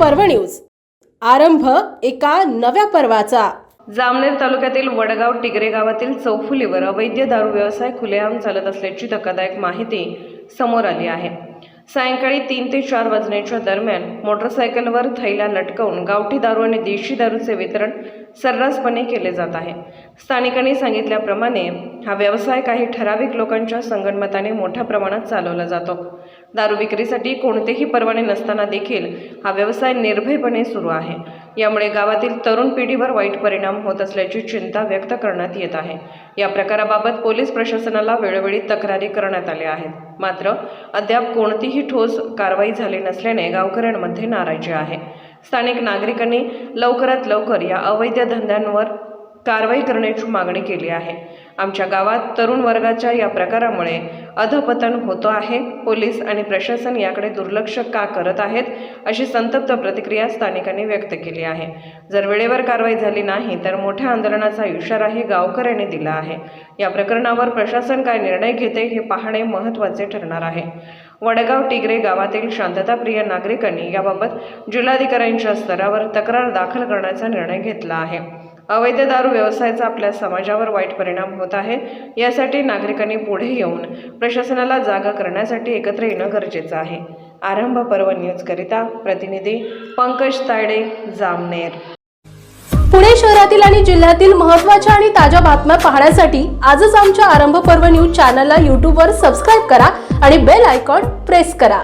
पर्व न्यूज. आरंभ एका नव्या पर्वाचा. जामनेर तालुक्यातील वडगाव टिगरे गावातील चौफुलीवर अवैध दारू व्यवसाय खुलेआम चालत असल्याची धक्कादायक माहिती समोर आली आहे. सायंकाळी तीन ते चार वाजण्याच्या दरम्यान मोटरसायकलवर थैल्या लटकवून गावठी दारू आणि देशी दारूचे वितरण सर्रासपणे केले जात आहे. स्थानिकांनी सांगितल्याप्रमाणे हा व्यवसाय काही ठराविक लोकांच्या संगणमताने मोठ्या प्रमाणात चालवला जातो. दारू विक्रीसाठी कोणतेही परवाने नसताना देखील हा व्यवसाय निर्भयपणे सुरू आहे. यामुळे गावातील तरुण पिढीवर वाईट परिणाम होत असल्याची चिंता व्यक्त करण्यात येत आहे. या प्रकाराबाबत पोलीस प्रशासनाला वेळोवेळी तक्रारी करण्यात आल्या आहेत. मात्र अद्याप कोणतीही ठोस कारवाई झाली नसल्याने गावकऱ्यांमध्ये नाराजी आहे. स्थानिक नागरिकांनी लवकरात लवकर या अवैध धंद्यांवर कारवाई करण्याची मागणी केली आहे. आमच्या गावात तरुण वर्गाच्या या प्रकारामुळे अधपतन होतो आहे. पोलीस आणि प्रशासन याकडे दुर्लक्ष का करत आहेत अशी संतप्त प्रतिक्रिया स्थानिकांनी व्यक्त केली आहे. जर वेळेवर कारवाई झाली नाही तर मोठ्या आंदोलनाचा इशाराही गावकऱ्यांनी दिला आहे. या प्रकरणावर प्रशासन काय निर्णय घेते हे पाहणे महत्त्वाचे ठरणार आहे. वडगाव टिगरे गावातील शांतताप्रिय नागरिकांनी याबाबत जिल्हाधिकाऱ्यांच्या स्तरावर तक्रार दाखल करण्याचा निर्णय घेतला आहे. अवैध दारू व्यवसायाचा आपल्या समाजावर वाईट परिणाम होत आहे. यासाठी नागरिकांनी पुढे येऊन प्रशासनाला जागा करण्यासाठी एकत्र येणं गरजेचं आहे. आरंभ पर्व न्यूजकरिता प्रतिनिधी पंकज तायडे जामनेर. पुणे शहरातील आणि जिल्ह्यातील महत्त्वाच्या आणि ताज्या बातम्या पाहण्यासाठी आजच आमच्या आरंभ पर्व न्यूज चॅनलला यूट्यूबवर सबस्क्राईब करा आणि बेल आयकॉन प्रेस करा.